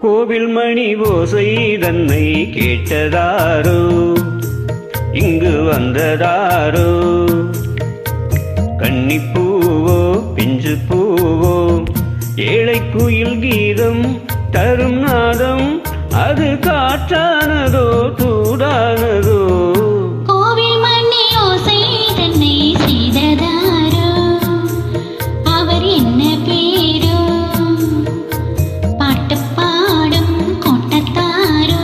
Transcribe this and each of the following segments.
கோவில் மணி ஓசை தன்னை கேட்டதாரோ? இங்கு வந்ததாரோ? கன்னிப்பூவோ பிஞ்சு பூவோ ஏழை குயில் கீதம் தரும் நாதம் காற்றானதோ தூடானதோ கோவில் மணி ஓசை தன்னை செய்ததாரு? அவர் என்ன பேரு? பாட்டு பாடும் கோட்டத்தாரு?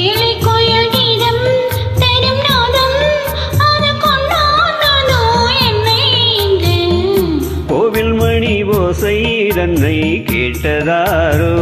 ஏழை கோயில் கீதம் தரும் நாதம் அது கொண்டாடுதோ என்னை இங்கு? கோவில் மணி ஓசை தன்னை கேட்டதாரோ?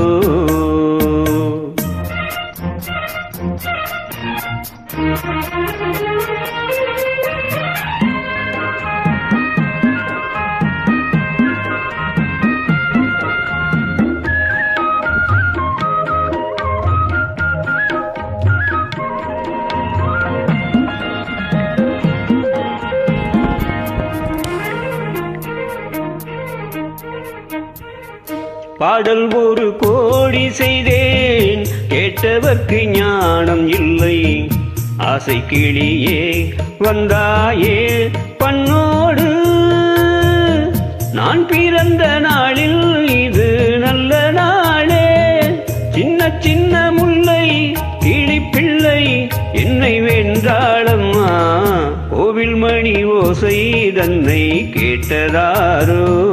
பாடல் ஒரு கோடி செய்தேன் கேட்டவர்க்கு ஞானம் இல்லை. ஆசை கிளியே வந்தாயே பண்ணோடு. நான் பிறந்த நாளில் இது நல்ல நாளே. சின்ன சின்ன முல்லை கிளி பிள்ளை என்னை வென்றாளம்மா. கோவில் மணி ஓசை தன்னை கேட்டதாரோ?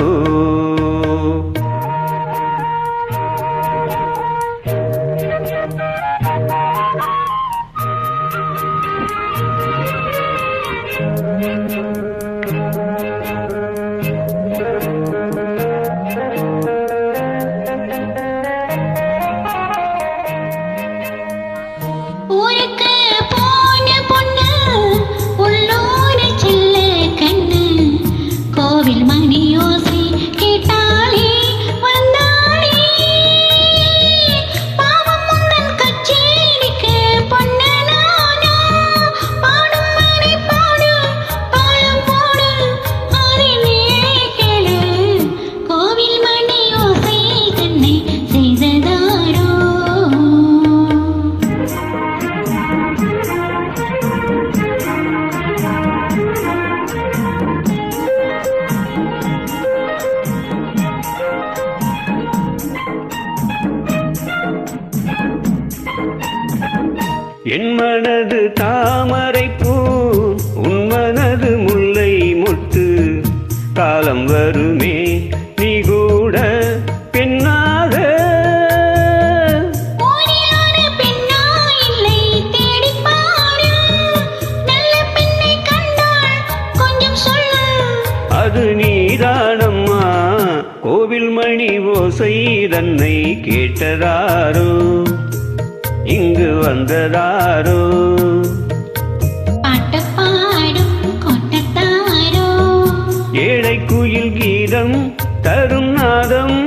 என் மனது தாமரை பூ உன் மனது முல்லை மொட்டு. காலம் வருமே நீ கூட பெண்ணாக. அது நீதானம்மா கோவில் மணி ஓசை தன்னை கேட்டதாரோ. இங்கு வந்ததாரோ. ஏழை குயில் கீதம் தரும் நாதம்